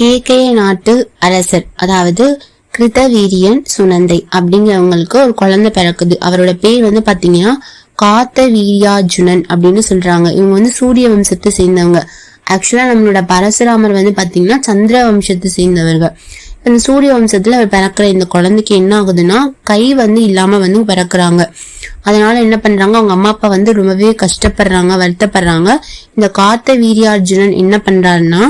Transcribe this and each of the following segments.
KK நாட்டு அரசர் அதாவது கிருதவீரியன் சுனந்தை அப்படிங்கிறவங்களுக்கு ஒரு குழந்தை பிறக்குது. அவரோட பேர் வந்து பாத்தீங்கன்னா காத்த வீரியார்ஜுனன் அப்படின்னு சொல்றாங்க. இவங்க வந்து சூரிய வம்சத்தை சேர்ந்தவங்க. ஆக்சுவலா நம்மளோட பரசுராமர் வந்து பாத்தீங்கன்னா சந்திர வம்சத்தை சேர்ந்தவர்கள். அந்த சூரிய வம்சத்துல அவர் பிறக்கிற இந்த குழந்தைக்கு என்ன ஆகுதுன்னா கை வந்து இல்லாம வந்து பிறக்குறாங்க. அதனால என்ன பண்றாங்க அவங்க அம்மா அப்பா வந்து ரொம்பவே கஷ்டப்படுறாங்க வருத்தப்படுறாங்க. இந்த காத்த வீரியார்ஜுனன் என்ன பண்றாருன்னா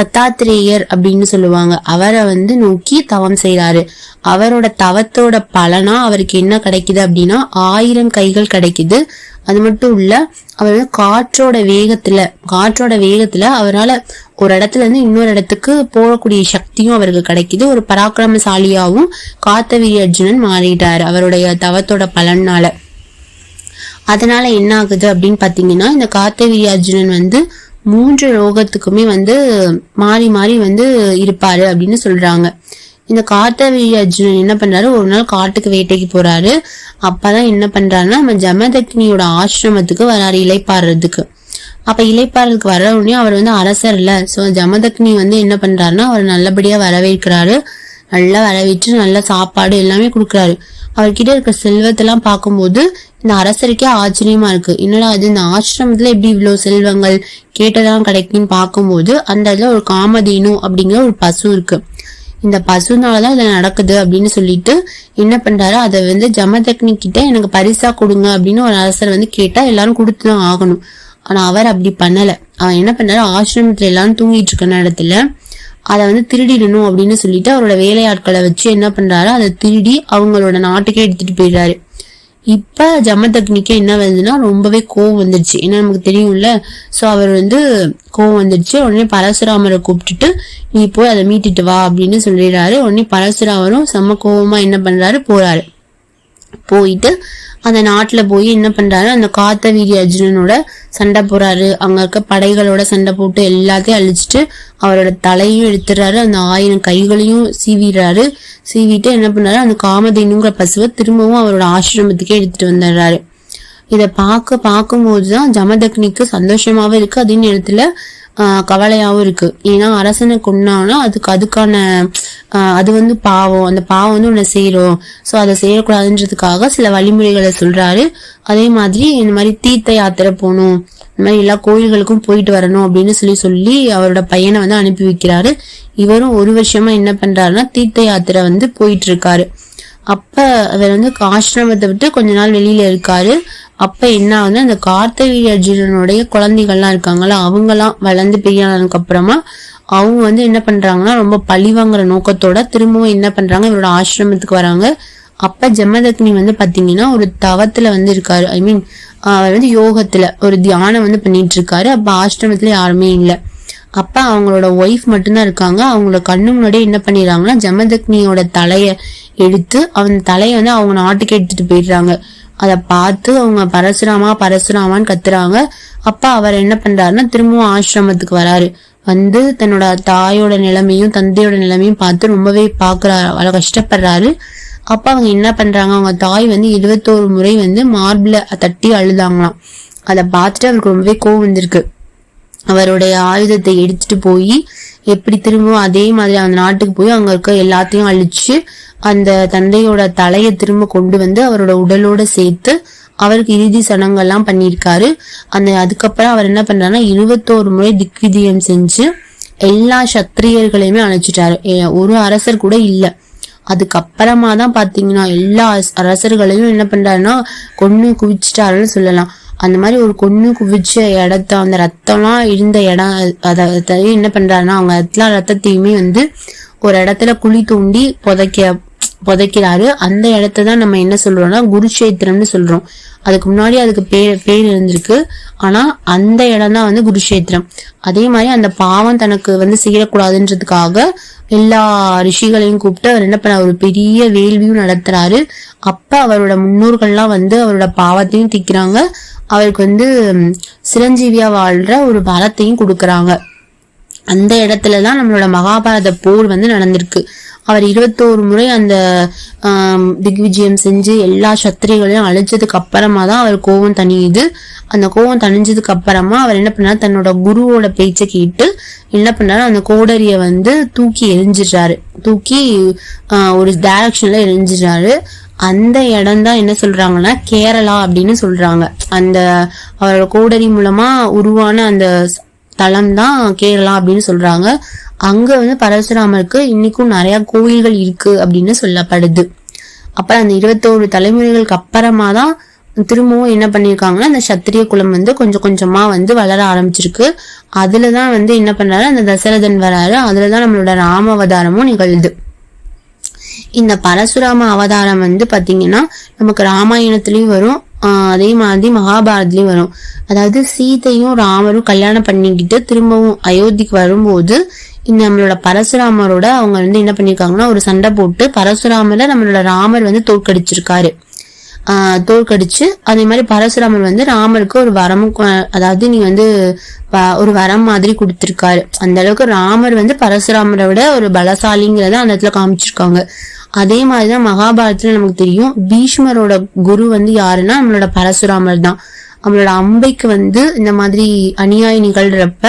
தத்தாத்திரேயர் அப்படின்னு சொல்லுவாங்க. அவரை வந்து நோக்கி தவம் செய்யறாரு அவரோட தவத்தோட பலனா அவருக்கு என்ன கிடைக்குது அப்படின்னா ஆயிரம் கைகள் கிடைக்குது. அது மட்டும் இல்ல அவர் வந்து காற்றோட வேகத்துல காற்றோட வேகத்துல அவரால் ஒரு இடத்துல இருந்து இன்னொரு இடத்துக்கு போகக்கூடிய சக்தியும் அவருக்கு கிடைக்குது. ஒரு பராக்கிரமசாலியாவும் காத்தவீரி அர்ஜுனன் மாறிட்டாரு அவருடைய தவத்தோட பலனால அதனால என்ன ஆகுது அப்படின்னு பாத்தீங்கன்னா இந்த காத்தவீரி அர்ஜுனன் வந்து மூன்று ரோகத்துக்குமே வந்து மாறி மாறி வந்து இருப்பாரு அப்படின்னு சொல்றாங்க. இந்த காத்தவீரி அர்ஜுனன் என்ன பண்றாரு? ஒரு நாள் காட்டுக்கு வேட்டைக்கு போறாரு. அப்பதான் என்ன பண்றாருன்னா நம்ம ஜமதக்னியோட ஆசிரமத்துக்கு வராரு இலைப்பாடுறதுக்கு அப்ப இலைப்பாறதுக்கு வர உடனே அவர் வந்து அரசர் இல்ல. சோ ஜமதக்னி வந்து என்ன பண்றாருன்னா அவர் நல்லபடியா வரவேற்கிறாரு. நல்லா வரவேற்று நல்ல சாப்பாடு எல்லாமே கொடுக்குறாரு. அவர்கிட்ட இருக்க செல்வத்தெல்லாம் பார்க்கும்போது இந்த அரசருக்கே ஆச்சரியமா இருக்கு. என்னடா அது இந்த ஆசிரமத்துல எப்படி இவ்வளவு செல்வங்கள் கேட்டதான் கிடைக்குன்னு பார்க்கும்போது அந்த இதுல ஒரு காமதேனு அப்படிங்கிற ஒரு பசு இருக்கு. இந்த பசுனாலதான் இதை நடக்குது அப்படின்னு சொல்லிட்டு என்ன பண்றாரு? அதை வந்து ஜமதக்னி கிட்ட எனக்கு பரிசா கொடுங்க அப்படின்னு ஒரு அரசர் வந்து கேட்டா எல்லாரும் கொடுத்துதான் ஆகணும். ஆனா அவர் அப்படி பண்ணல. அவன் என்ன பண்ணாரு ஆசிரமத்துல எல்லாரும் தூங்கிட்டு இருக்க நேரத்துல அதை வந்து திருடிடணும் அப்படின்னு சொல்லிட்டு அவரோட வேலையாட்களை வச்சு என்ன பண்றாரு? அதை திருடி அவங்களோட நாட்டுக்கே எடுத்துட்டு போயிடுறாரு. இப்ப ஜமதக்னிக்கு என்ன வருதுன்னா ரொம்பவே கோவம் வந்துடுச்சு ஏன்னா நமக்கு தெரியும்ல ஸோ அவர் வந்து கோவம் வந்துடுச்சு உடனே பரசுராமரை கூப்பிட்டுட்டு நீ போய் அதை மீட்டுட்டு வா அப்படின்னு சொல்லிடுறாரு. உடனே பரசுராமரும் செம்ம கோவமா என்ன பண்றாரு போறாரு. போயிட்டு அந்த நாட்டில் போய் என்ன பண்றாரு அந்த காத்தவீரி அர்ஜுனனோட சண்டை போறாரு. அங்க இருக்க படைகளோட சண்டை போட்டு எல்லாத்தையும் அழிச்சிட்டு அவரோட தலையும் எடுத்துறாரு. அந்த ஆயிரம் கைகளையும் சீவிடுறாரு. சீவிட்டு என்ன பண்றாரு அந்த காமதேனுங்கிற பசுவை திரும்பவும் அவரோட ஆசிரமத்துக்கே எடுத்துட்டு வந்துடுறாரு. இதை பார்க்க பார்க்கும்போதுதான் ஜமதக்னிக்கு சந்தோஷமாவே இருக்கு. அதே நேரத்துல கவலையாகவும் இருக்குது ஏன்னா அரசனை கொண்டானா அதுக்கு அதுக்கான அது வந்து பாவம். அந்த பாவம் வந்து உன்னை செய்கிறோம் ஸோ அதை செய்யக்கூடாதுன்றதுக்காக சில வழிமுறைகளை சொல்கிறாரு அதே மாதிரி இந்த மாதிரி தீர்த்த யாத்திரை போகணும். இந்த மாதிரி எல்லா கோயில்களுக்கும் போயிட்டு வரணும் அப்படின்னு சொல்லி சொல்லி அவரோட பையனை வந்து அனுப்பி வைக்கிறாரு. இவரும் ஒரு வருஷமா என்ன பண்றாருன்னா தீர்த்த யாத்திரை வந்து போயிட்டு இருக்காரு. அப்ப அவர் வந்து ஆசிரமத்தை விட்டு கொஞ்ச நாள் வெளியில இருக்காரு. அப்ப என்ன ஆகுது அந்த கார்த்தவீரி அர்ஜுனனுடைய குழந்தைகள்லாம் இருக்காங்களா அவங்கலாம் வளர்ந்து பெரியானதுக்கு அப்புறமா அவங்க வந்து என்ன பண்றாங்கன்னா ரொம்ப பழி வாங்குற நோக்கத்தோட திரும்பவும் என்ன பண்றாங்க இவரோட ஆசிரமத்துக்கு வராங்க. அப்ப ஜமதக்னி வந்து பாத்தீங்கன்னா ஒரு தவத்துல வந்து இருக்காரு. ஐ மீன் அவர் வந்து யோகத்துல ஒரு தியானம் வந்து பண்ணிட்டு இருக்காரு அப்ப ஆசிரமத்துல யாருமே இல்லை. அப்ப அவங்களோட ஒய்ஃப் மட்டும்தான் இருக்காங்க. அவங்களோட கண்ணு முன்னாடியே என்ன பண்ணிடுறாங்கன்னா ஜமதக்னியோட தலைய எடுத்து அவன் தலையை வந்து அவங்க நாட்டுக்கு எடுத்துட்டு போயிடுறாங்க. அதை பார்த்து அவங்க பரசுராமா பரசுராமான்னு கத்துறாங்க. அப்பா அவர் என்ன பண்றாருன்னா திரும்பவும் ஆசிரமத்துக்கு வராரு. வந்து தன்னோட தாயோட நிலைமையும் தந்தையோட நிலைமையும் பார்த்து ரொம்பவே பாக்குறாரு அவ்வளவு கஷ்டப்படுறாரு. அப்ப அவங்க என்ன பண்றாங்க அவங்க தாய் வந்து இருபத்தோரு முறை வந்து மார்பிள தட்டி அழுதாங்களாம். அதை பார்த்துட்டு அவருக்கு ரொம்பவே கோவம் வந்திருக்கு. அவருடைய ஆயுதத்தை எடுத்துட்டு போய் எப்படி திரும்பவும் அதே மாதிரி அந்த நாட்டுக்கு போய் அங்க இருக்க எல்லாத்தையும் அழிச்சு அந்த தந்தையோட தலையை திரும்ப கொண்டு வந்து அவரோட உடலோட சேர்த்து அவருக்கு இறுதி சடங்கெல்லாம் பண்ணியிருக்காரு. அந்த அதுக்கப்புறம் அவர் என்ன பண்றாருன்னா இருபத்தோரு முறை திக்விஜயம் செஞ்சு எல்லா சத்திரியர்களையுமே அழைச்சிட்டாரு ஒரு அரசர் கூட இல்லை. அதுக்கப்புறமா தான் பாத்தீங்கன்னா எல்லா அரசர்களையும் என்ன பண்றாருன்னா கொண்டு குவிச்சிட்டாருன்னு சொல்லலாம். அந்த மாதிரி ஒரு கொன்று குவிச்ச இடத்த அந்த ரத்தம்லாம் இருந்த இடம் அதை என்ன பண்ணுறாருன்னா அவங்க எல்லா ரத்தத்தையுமே வந்து ஒரு இடத்துல குழி தூண்டி புதைக்க புதைக்கிறாரு. அந்த இடத்த தான் நம்ம என்ன சொல்றோம்னா குருஷேத்திரம்னு சொல்றோம். அதுக்கு முன்னாடி அதுக்கு பேர் பேர் இருந்திருக்கு. ஆனா அந்த இடம் தான் வந்து குருஷேத்திரம் அதே மாதிரி அந்த பாவம் தனக்கு வந்து செய்யக்கூடாதுன்றதுக்காக எல்லா ரிஷிகளையும் கூப்பிட்டு அவர் என்ன பண்ண ஒரு பெரிய வேள்வியும் நடத்துறாரு. அப்ப அவரோட முன்னோர்கள்லாம் வந்து அவரோட பாவத்தையும் திக்கிறாங்க. அவருக்கு வந்து சிரஞ்சீவியா வாழ்ற ஒரு பலத்தையும் கொடுக்கறாங்க. அந்த இடத்துல தான் நம்மளோட மகாபாரத போர் வந்து நடந்திருக்கு. அவர் இருபத்தோரு முறை அந்த திக்விஜயம் செஞ்சு எல்லா சத்திரிகளையும் அழிச்சதுக்கு அப்புறமா தான் அவர் கோவம் தணியுது. அந்த கோவம் தணிஞ்சதுக்கு அப்புறமா அவர் என்ன பண்ணாரு? தன்னோட குருவோட பேச்சை கேட்டு என்ன பண்ணாரு? அந்த கோடரிய வந்து தூக்கி எரிஞ்சிடுறாரு தூக்கி ஒரு டைரக்ஷன்ல எரிஞ்சிடுறாரு அந்த இடம் தான் என்ன சொல்றாங்கன்னா கேரளா அப்படின்னு சொல்றாங்க. அந்த அவரோட கோடரி மூலமா உருவான அந்த தலம் தான் கேரளா அப்படின்னு சொல்றாங்க. அங்க வந்து பரசுராமருக்கு இன்னைக்கும் நிறைய கோயில்கள் இருக்கு அப்படின்னு சொல்லப்படுது. அப்புறம் அந்த இருபத்தோரு தலைமுறைகளுக்கு அப்புறமா தான் திரும்பவும் என்ன பண்ணிருக்காங்கன்னா அந்த சத்திரிய குலம் வந்து கொஞ்சம் கொஞ்சமா வந்து வளர ஆரம்பிச்சிருக்கு. அதுலதான் வந்து என்ன பண்றாரு அந்த தசரதன் வராரு. அதுலதான் நம்மளோட ராம அவதாரமும் நிகழ்து. இந்த பரசுராம அவதாரம் வந்து பாத்தீங்கன்னா நமக்கு ராமாயணத்திலயும் வரும் ஆஹ் அதே மாதிரி மகாபாரத்லயும் வரும். அதாவது சீதையும் ராமரும் கல்யாணம் பண்ணிக்கிட்டு திரும்பவும் அயோத்திக்கு வரும்போது நம்மளோட பரசுராமரோட அவங்க வந்து என்ன பண்ணிருக்காங்கன்னா ஒரு சண்டை போட்டு பரசுராமரை நம்மளோட ராமர் வந்து தோற்கடிச்சிருக்காரு. ஆஹ் தோற்கடிச்சு அதே மாதிரி பரசுராமர் வந்து ராமருக்கு ஒரு வரமும் அதாவது நீ வந்து ஒரு வரம் மாதிரி கொடுத்துருக்காரு. அந்த அளவுக்கு ராமர் வந்து பரசுராமரை விட ஒரு பலசாலிங்கிறத அந்த இடத்துல காமிச்சிருக்காங்க. அதே மாதிரிதான் மகாபாரதத்துல நமக்கு தெரியும் பீஷ்மரோட குரு வந்து யாருன்னா நம்மளோட பரசுராமர் தான். அவளோட அம்பைக்கு வந்து இந்த மாதிரி அநியாயம் நிகழ்றப்ப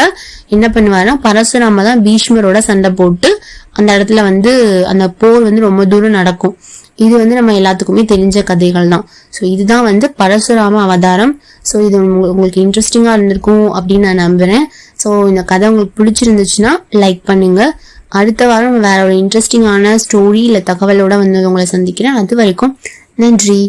என்ன பண்ணுவாருன்னா பரசுராம தான் பீஷ்மரோட சண்டை போட்டு அந்த இடத்துல வந்து அந்த போர் வந்து ரொம்ப தூரம் நடக்கும். இது வந்து நம்ம எல்லாத்துக்குமே தெரிஞ்ச கதைகள் தான் ஸோ இதுதான் வந்து பரசுராம அவதாரம். ஸோ இது உங்களுக்கு இன்ட்ரெஸ்டிங்காக இருந்திருக்கும் அப்படின்னு நான் நம்புகிறேன் ஸோ இந்த கதை உங்களுக்கு பிடிச்சிருந்துச்சுன்னா லைக் பண்ணுங்க. அடுத்த வாரம் வேற ஒரு இன்ட்ரெஸ்டிங்கான ஸ்டோரி இல்லை தகவலோட வந்து உங்களை சந்திக்கிறேன். அது வரைக்கும் நன்றி.